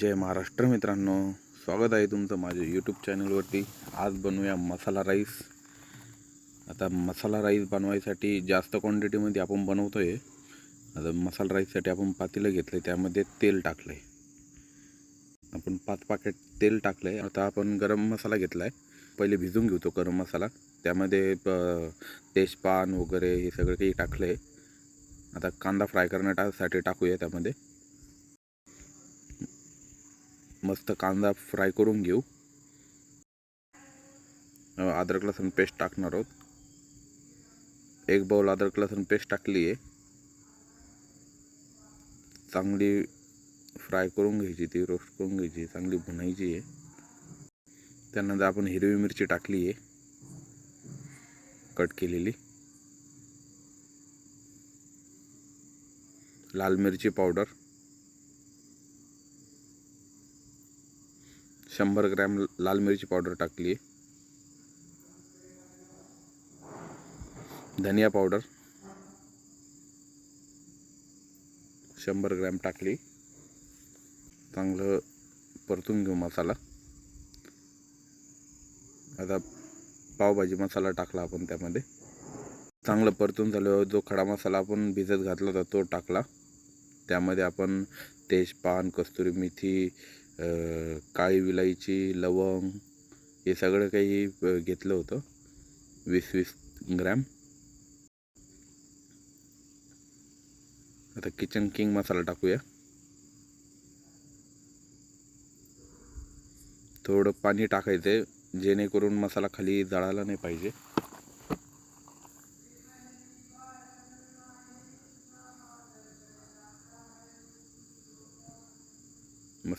जय महाराष्ट्र मित्रांनो स्वागत आहे तुमचं माझ्या यूट्यूब चॅनलवरती आज बनवूया मसाला राईस. आता मसाला राईस बनवायसाठी जास्त क्वांटिटीमध्ये आपण बनवतो आहे आता मसाला राईससाठी आपण पातेलं घेतलं आहे त्यामध्ये तेल टाकलं आहे आपण पाच पाकेट तेल टाकलं आहे आता आपण गरम मसाला घेतला आहे पहिले भिजून घेऊ तो गरम मसाला. त्यामध्ये प- तेजपान वगैरे हे सगळं काही टाकलं आहे आता कांदा फ्राय करण्यासाठी टाकूया त्यामध्ये. मस्त कांदा फ्राय करून घेऊ. अद्रक लसूण पेस्ट टाकणार आहोत. एक बाऊल अद्रक लसूण पेस्ट टाकली आहे. चांगली फ्राय करून घ्यायची ती रोस्ट करून घ्यायची चांगली भुनायची आहे. त्यानंतर आपण हिरवी मिरची टाकली आहे. कट केलेली. लाल मिरची पावडर. शंभर ग्रॅम लाल मिरची पावडर टाकली आहे. धनिया पावडर. शंभर ग्रॅम टाकली. चांगलं परतून घेऊ मसाला. आता पावभाजी मसाला टाकला आपण त्यामध्ये. चांगलं परतून झाल्यावर जो खडा मसाला आपण भिजत घातला होता तो टाकला. त्यामध्ये आपण तेजपान कस्तुरी मेथी काळी विलायची लवंग हे सगळं काही घेतलं होतं. वीस वीस ग्रॅम. आता किचन किंग मसाला टाकूया. थोडं पाणी टाकायचं आहे जेणेकरून मसाला खाली जळायला नाही पाहिजे.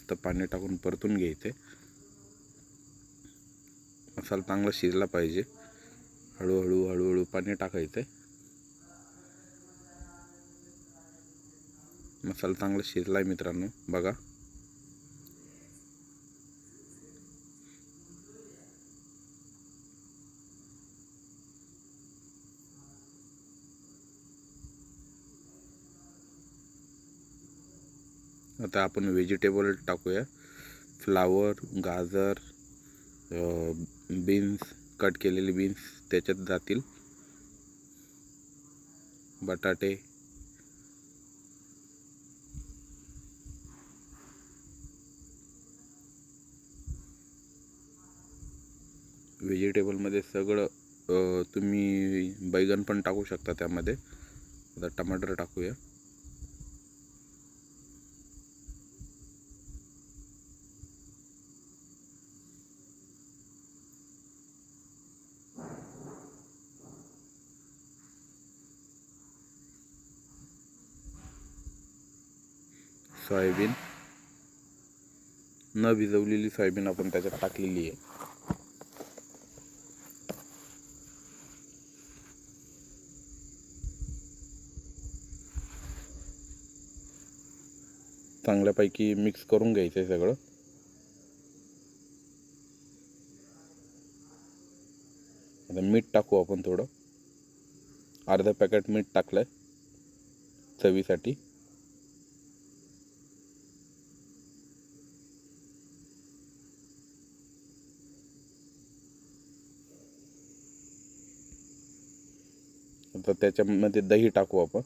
मस्त पाणी टाकून परतून घ्यायचे. मसाला चांगला शिजला पाहिजे. हळूहळू हळूहळू पाणी टाकायचं. मसाला चांगला शिजला आहे मित्रांनो बघा. आता आपण व्हेजिटेबल टाकूया. फ्लावर गाजर बीन्स कट केलेले बीन्स त्याच्यात जातील. बटाटे. व्हेजिटेबलमध्ये सगळं तुम्ही बैगन पण टाकू शकता त्यामध्ये. आता टमाटर टाकूया. सोयाबीन. न भिजवलेली सोयाबीन आपण त्याच्यात टाकलेली आहे. चांगल्यापैकी मिक्स करून घ्यायचं आहे सगळं. आता मीठ टाकू आपण थोडं. अर्धा पॅकेट मीठ टाकलं आहे चवीसाठी. त्याच्यामध्ये दही टाकू आपण.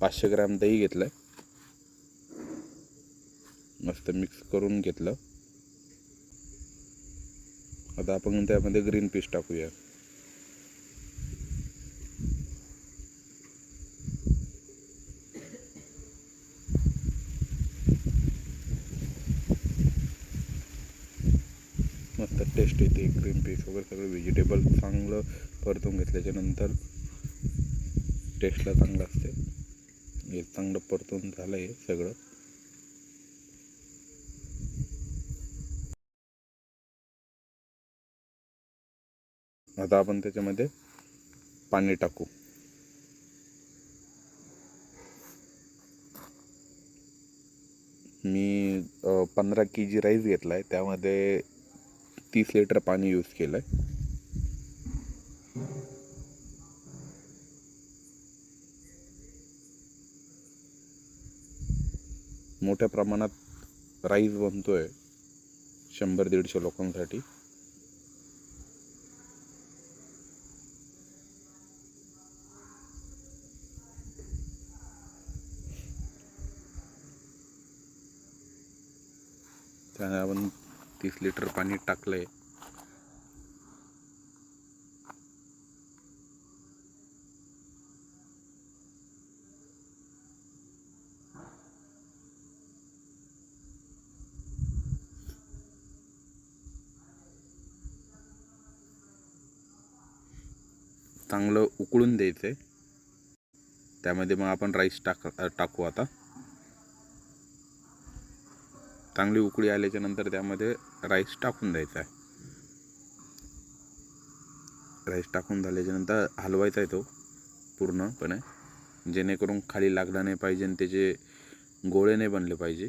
पाचशे ग्रॅम दही घेतलंय. मस्त मिक्स करून घेतलं. आता आपण त्यामध्ये ग्रीन पीस टाकूया मस्त टेस्ट येते ग्रीन पीस वगैरे सगळं व्हेजिटेबल चांगलं परतून घेतल्याच्या नंतर टेस्टला चांगलं असते. हे चांगलं परतून झालं आहे सगळं. आता आपण त्याच्यामध्ये पाणी टाकू. मी पंधरा के जी राईस घेतला आहे त्यामध्ये तीस लिटर पाणी यूज केलं आहे मोठ्या प्रमाणात राईस बनतो आहे शंभर दीडशे लोकांसाठी. त्यानंतर तीस लिटर पाणी टाकलं आहे चांगलं उकळून द्यायचं आहे त्यामध्ये मग आपण राईस टाक टाकू आता. चांगली उकळी आल्याच्यानंतर त्यामध्ये राईस टाकून द्यायचा आहे. राईस टाकून झाल्याच्यानंतर हलवायचा आहे तो पूर्णपणे. जेणेकरून खाली लागला नाही पाहिजे आणि त्याचे गोळे नाही बनले पाहिजे.